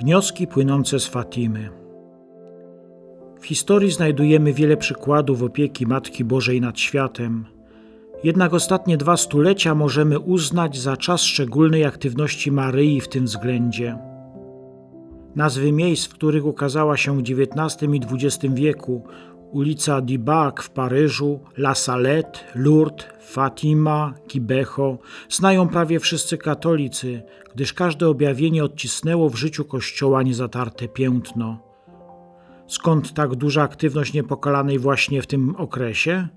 Wnioski płynące z Fatimy. W historii znajdujemy wiele przykładów opieki Matki Bożej nad światem. Jednak ostatnie dwa stulecia możemy uznać za czas szczególnej aktywności Maryi w tym względzie. Nazwy miejsc, w których ukazała się w XIX i XX wieku, ulica Dibac w Paryżu, La Salette, Lourdes, Fatima, Kibeho, znają prawie wszyscy katolicy, gdyż każde objawienie odcisnęło w życiu Kościoła niezatarte piętno. Skąd tak duża aktywność niepokalanej właśnie w tym okresie?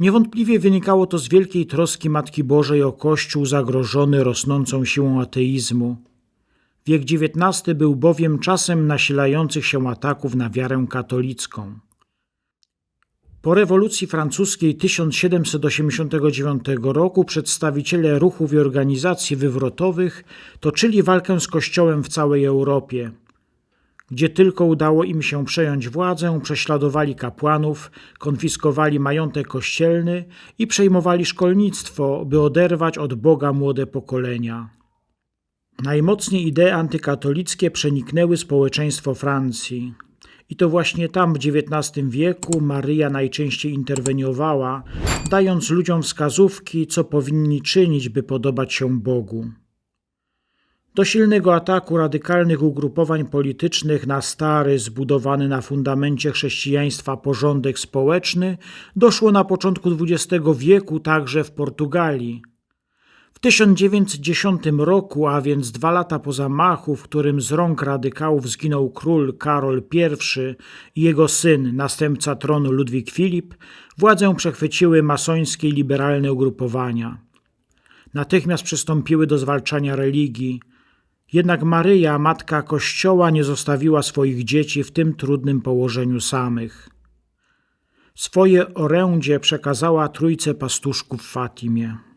Niewątpliwie wynikało to z wielkiej troski Matki Bożej o Kościół zagrożony rosnącą siłą ateizmu. Wiek XIX był bowiem czasem nasilających się ataków na wiarę katolicką. Po rewolucji francuskiej 1789 roku przedstawiciele ruchów i organizacji wywrotowych toczyli walkę z Kościołem w całej Europie. Gdzie tylko udało im się przejąć władzę, prześladowali kapłanów, konfiskowali majątek kościelny i przejmowali szkolnictwo, by oderwać od Boga młode pokolenia. Najmocniej idee antykatolickie przeniknęły społeczeństwo Francji. I to właśnie tam w XIX wieku Maryja najczęściej interweniowała, dając ludziom wskazówki, co powinni czynić, by podobać się Bogu. Do silnego ataku radykalnych ugrupowań politycznych na stary, zbudowany na fundamencie chrześcijaństwa porządek społeczny doszło na początku XX wieku także w Portugalii. W 1910 roku, a więc dwa lata po zamachu, w którym z rąk radykałów zginął król Karol I i jego syn, następca tronu Ludwik Filip, władzę przechwyciły masońskie i liberalne ugrupowania. Natychmiast przystąpiły do zwalczania religii. Jednak Maryja, matka Kościoła, nie zostawiła swoich dzieci w tym trudnym położeniu samych. Swoje orędzie przekazała trójce pastuszków Fatimie.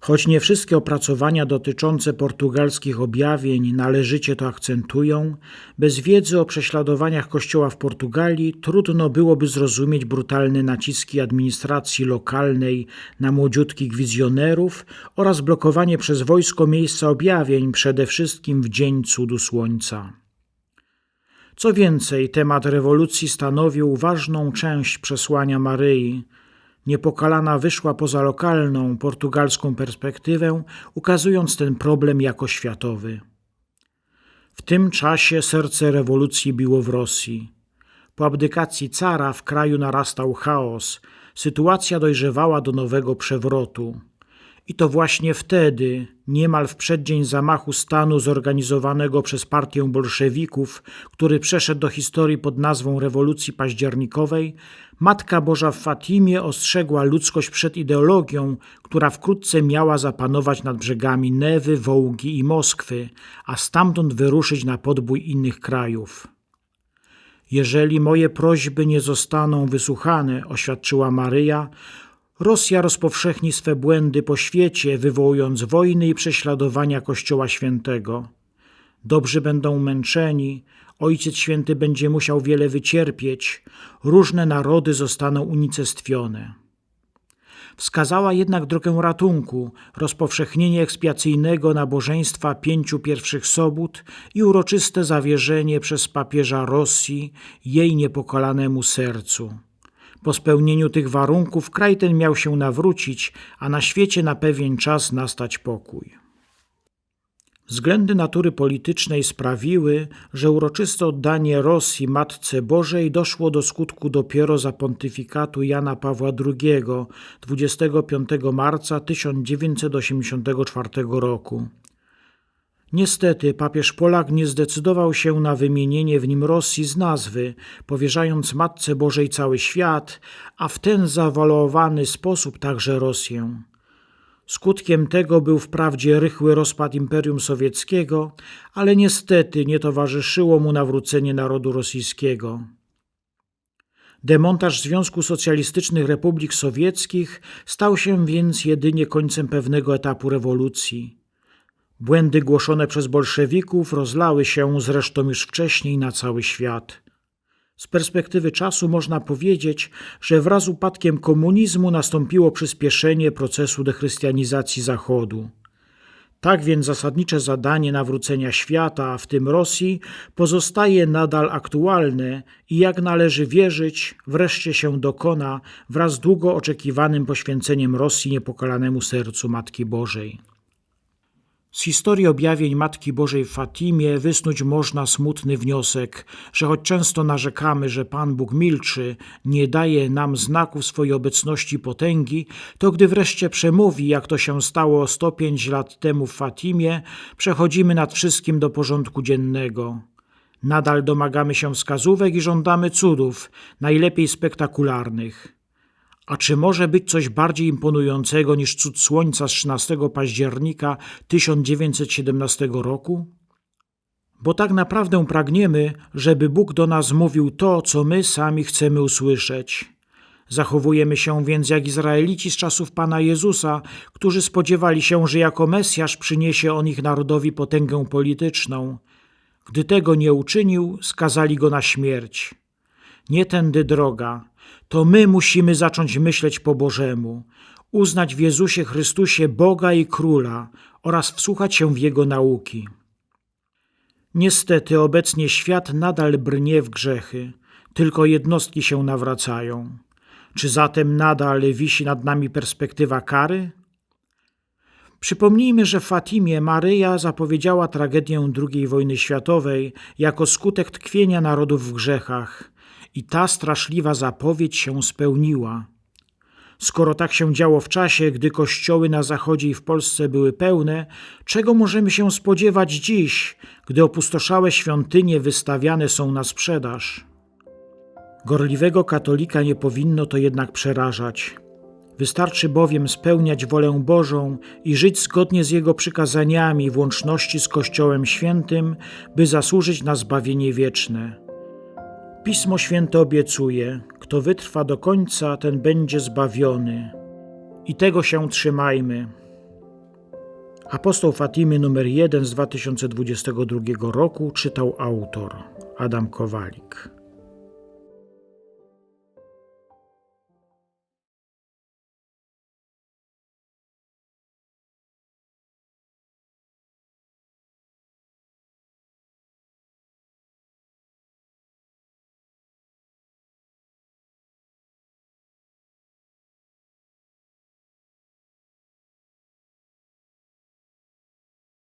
Choć nie wszystkie opracowania dotyczące portugalskich objawień należycie to akcentują, bez wiedzy o prześladowaniach Kościoła w Portugalii trudno byłoby zrozumieć brutalne naciski administracji lokalnej na młodziutkich wizjonerów oraz blokowanie przez wojsko miejsca objawień przede wszystkim w dzień cudu słońca. Co więcej, temat rewolucji stanowił ważną część przesłania Maryi, Niepokalana wyszła poza lokalną, portugalską perspektywę, ukazując ten problem jako światowy. W tym czasie serce rewolucji biło w Rosji. Po abdykacji cara w kraju narastał chaos, sytuacja dojrzewała do nowego przewrotu. I to właśnie wtedy, niemal w przeddzień zamachu stanu zorganizowanego przez partię bolszewików, który przeszedł do historii pod nazwą rewolucji październikowej, Matka Boża w Fatimie ostrzegła ludzkość przed ideologią, która wkrótce miała zapanować nad brzegami Newy, Wołgi i Moskwy, a stamtąd wyruszyć na podbój innych krajów. Jeżeli moje prośby nie zostaną wysłuchane, oświadczyła Maryja, Rosja rozpowszechni swe błędy po świecie, wywołując wojny i prześladowania Kościoła Świętego. Dobrzy będą męczeni, Ojciec Święty będzie musiał wiele wycierpieć, różne narody zostaną unicestwione. Wskazała jednak drogę ratunku, rozpowszechnienie ekspiacyjnego nabożeństwa pięciu pierwszych sobót i uroczyste zawierzenie przez papieża Rosji jej niepokolanemu sercu. Po spełnieniu tych warunków kraj ten miał się nawrócić, a na świecie na pewien czas nastać pokój. Względy natury politycznej sprawiły, że uroczyste oddanie Rosji Matce Bożej doszło do skutku dopiero za pontyfikatu Jana Pawła II 25 marca 1984 roku. Niestety papież Polak nie zdecydował się na wymienienie w nim Rosji z nazwy, powierzając Matce Bożej cały świat, a w ten zawalowany sposób także Rosję. Skutkiem tego był wprawdzie rychły rozpad Imperium Sowieckiego, ale niestety nie towarzyszyło mu nawrócenie narodu rosyjskiego. Demontaż Związku Socjalistycznych Republik Sowieckich stał się więc jedynie końcem pewnego etapu rewolucji. Błędy głoszone przez bolszewików rozlały się zresztą już wcześniej na cały świat. Z perspektywy czasu można powiedzieć, że wraz z upadkiem komunizmu nastąpiło przyspieszenie procesu dechrystianizacji Zachodu. Tak więc zasadnicze zadanie nawrócenia świata, w tym Rosji, pozostaje nadal aktualne i jak należy wierzyć, wreszcie się dokona wraz z długo oczekiwanym poświęceniem Rosji niepokalanemu sercu Matki Bożej. Z historii objawień Matki Bożej w Fatimie wysnuć można smutny wniosek, że choć często narzekamy, że Pan Bóg milczy, nie daje nam znaków swojej obecności potęgi, to gdy wreszcie przemówi, jak to się stało 105 lat temu w Fatimie, przechodzimy nad wszystkim do porządku dziennego. Nadal domagamy się wskazówek i żądamy cudów, najlepiej spektakularnych. A czy może być coś bardziej imponującego niż cud słońca z 13 października 1917 roku? Bo tak naprawdę pragniemy, żeby Bóg do nas mówił to, co my sami chcemy usłyszeć. Zachowujemy się więc jak Izraelici z czasów Pana Jezusa, którzy spodziewali się, że jako Mesjasz przyniesie on ich narodowi potęgę polityczną. Gdy tego nie uczynił, skazali go na śmierć. Nie tędy droga. To my musimy zacząć myśleć po Bożemu, uznać w Jezusie Chrystusie Boga i Króla oraz wsłuchać się w Jego nauki. Niestety obecnie świat nadal brnie w grzechy, tylko jednostki się nawracają. Czy zatem nadal wisi nad nami perspektywa kary? Przypomnijmy, że w Fatimie Maryja zapowiedziała tragedię II wojny światowej jako skutek tkwienia narodów w grzechach i ta straszliwa zapowiedź się spełniła. Skoro tak się działo w czasie, gdy kościoły na zachodzie i w Polsce były pełne, czego możemy się spodziewać dziś, gdy opustoszałe świątynie wystawiane są na sprzedaż? Gorliwego katolika nie powinno to jednak przerażać. Wystarczy bowiem spełniać wolę Bożą i żyć zgodnie z Jego przykazaniami w łączności z Kościołem Świętym, by zasłużyć na zbawienie wieczne. Pismo Święte obiecuje: kto wytrwa do końca, ten będzie zbawiony. I tego się trzymajmy. Apostoł Fatimy numer 1 z 2022 roku czytał autor Adam Kowalik.